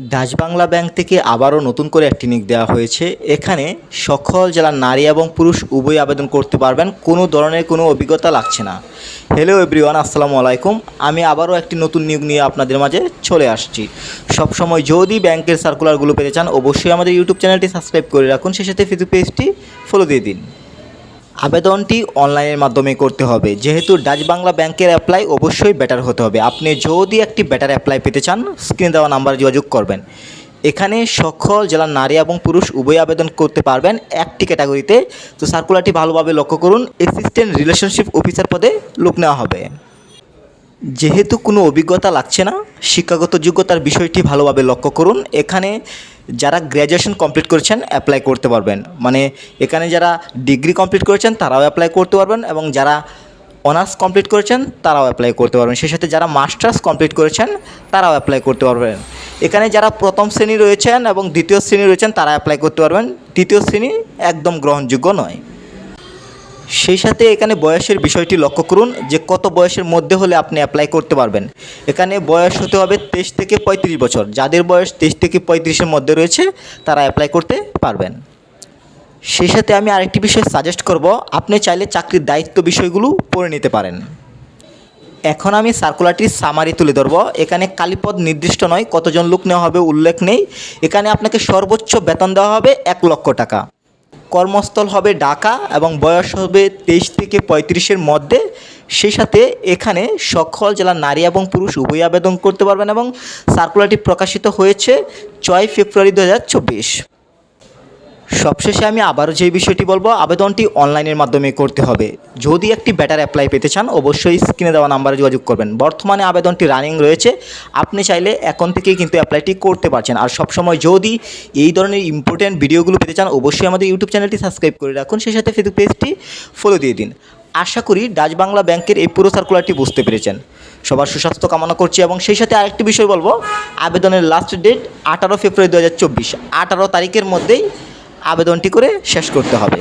Dutch Bangla bank থেকে আবারও নতুন করে একটি নিক দেওয়া হয়েছে। এখানে সকল জেলার নারী এবং পুরুষ উভয় আবেদন করতে পারবেন। কোনো ধরনের কোনো অভিজ্ঞতা লাগছে না। হ্যালো এভরিওয়ান আসসালামু আলাইকুম। আমি আবারও একটি নতুন নিয়োগ নিয়ে আপনাদের মাঝে চলে আসছি। সবসময় যদি ব্যাংকের সার্কুলারগুলো পেতে চান, অবশ্যই আমাদের ইউটিউব চ্যানেলটি সাবস্ক্রাইব করে রাখুন। সেই সাথে ফেসবুক পেজটি ফলো দিয়ে দিন। আবেদনটি অনলাইনের মাধ্যমে করতে হবে। যেহেতু ডাচ বাংলা ব্যাংকের অ্যাপ্লাই অবশ্যই বেটার হতে হবে। আপনি যদি একটি বেটার অ্যাপ্লাই পেতে চান স্ক্রিনে দেওয়া নাম্বারে যোগাযোগ করবেন। এখানে সকল জেলার নারী এবং পুরুষ উভয় আবেদন করতে পারবেন একটি ক্যাটাগরিতে তো। সার্কুলারটি ভালোভাবে লক্ষ্য করুন। অ্যাসিস্ট্যান্ট রিলেশনশিপ অফিসার পদে লোক নেওয়া হবে। যেহেতু কোনো অভিজ্ঞতা লাগছে না, শিক্ষাগত যোগ্যতার বিষয়টি ভালোভাবে লক্ষ্য করুন। এখানে যারা গ্র্যাজুয়েশন কমপ্লিট করেছেন অ্যাপ্লাই করতে পারবেন। মানে এখানে যারা ডিগ্রি কমপ্লিট করেছেন, তারাও অ্যাপ্লাই করতে পারবেন এবং যারা অনার্স কমপ্লিট করেছেন, তারাও অ্যাপ্লাই করতে পারবেন। সেই সাথে যারা মাস্টার্স কমপ্লিট করেছেন, তারাও অ্যাপ্লাই করতে পারবেন। এখানে যারা প্রথম শ্রেণি রয়েছেন এবং দ্বিতীয় শ্রেণি রয়েছেন, তারা অ্যাপ্লাই করতে পারবেন। তৃতীয় শ্রেণি একদম গ্রহণযোগ্য নয়। সেই সাথে এখানে বয়সের বিষয়টি লক্ষ্য করুন যে কত বয়সের মধ্যে হলে আপনি অ্যাপ্লাই করতে পারবেন। এখানে বয়স হতে হবে তেইশ থেকে পঁয়ত্রিশ বছর। যাদের বয়স তেইশ থেকে পঁয়ত্রিশের মধ্যে রয়েছে, তারা অ্যাপ্লাই করতে পারবেন। সেই সাথে আমি আরেকটি বিষয় সাজেস্ট করব, আপনি চাইলে চাকরির দায়িত্ব বিষয়গুলো পড়ে নিতে পারেন। এখন আমি সার্কুলারটির সামারি তুলে ধরব। এখানে কালীপদ নির্দিষ্ট নয়, কতজন লোক নেওয়া হবে উল্লেখ নেই। এখানে আপনাকে সর্বোচ্চ বেতন দেওয়া হবে এক লক্ষ টাকা। কর্মস্থল হবে ঢাকা এবং বয়স হবে তেইশ থেকে পঁয়ত্রিশের মধ্যে। সেই সাথে এখানে সকল জেলার নারী এবং পুরুষ উভয় আবেদন করতে পারবেন এবং সার্কুলারটি প্রকাশিত হয়েছে ছয় ফেব্রুয়ারি দু হাজার চব্বিশ। সবশেষে আমি আবারও যে বিষয়টি বলব, আবেদনটি অনলাইনের মাধ্যমে করতে হবে। যদি একটি ব্যাটার অ্যাপ্লাই পেতে চান, অবশ্যই স্ক্রিনে দেওয়া নাম্বারে যোগাযোগ করবেন। বর্তমানে আবেদনটি রানিং রয়েছে। আপনি চাইলে এখন থেকেই কিন্তু অ্যাপ্লাইটি করতে পারছেন। আর সবসময় যদি এই ধরনের ইম্পর্ট্যান্ট ভিডিওগুলো পেতে চান, অবশ্যই আমাদের ইউটিউব চ্যানেলটি সাবস্ক্রাইব করে রাখুন। সেই সাথে ফেসবুক পেজটি ফলো দিয়ে দিন। আশা করি ডাচ বাংলা ব্যাংকের এই পুরো সার্কুলারটি বুঝতে পেরেছেন। সবার সুস্বাস্থ্য কামনা করছি এবং সেই সাথে আরেকটি বিষয় বলব, আবেদনের লাস্ট ডেট আঠারো ফেব্রুয়ারি দু হাজার চব্বিশ। আঠারো তারিখের মধ্যেই আবেদনটি করে শেষ করতে হবে।